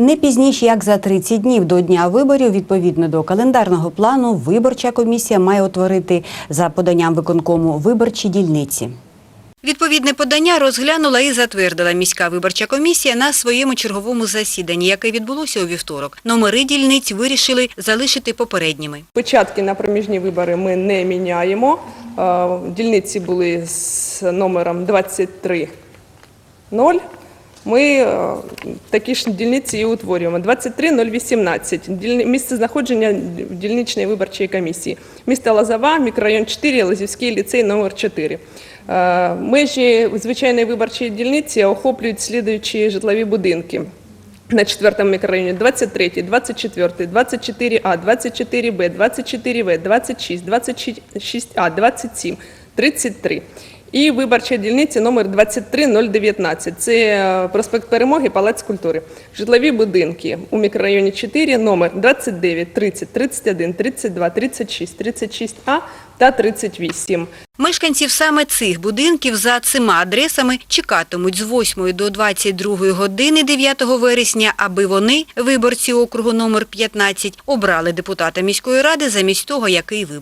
Не пізніше як за 30 днів до дня виборів, відповідно до календарного плану, виборча комісія має утворити за поданням виконкому виборчі дільниці. Відповідне подання розглянула і затвердила міська виборча комісія на своєму черговому засіданні, яке відбулося у вівторок. Номери дільниць вирішили залишити попередніми. Печатки на проміжні вибори ми не міняємо. Е, Дільниці були з номером 23.0. Ми е, такі ж дільниці і утворюємо. 23.018. Місце знаходження дільничної виборчої комісії. Місто Лозова, мікрорайон 4, Лозівський ліцей номер 4. Е, Межі звичайної виборчої дільниці охоплюють слідуючі житлові будинки. На четвертому мікрорайоні 23, 24, 24А, 24Б, 24В, 26, 26А, 27, 33. І виборча дільниця номер 23019. Це е, проспект Перемоги, Палац культури. Житлові будинки у мікрорайоні 4, номер 29, 30, 31, 32, 36, 36А та 38. Мешканців саме цих будинків за цими адресами чекатимуть з 8 до 22 години 9 вересня, аби вони, виборці округу номер 15, обрали депутата міської ради замість того, який вибув.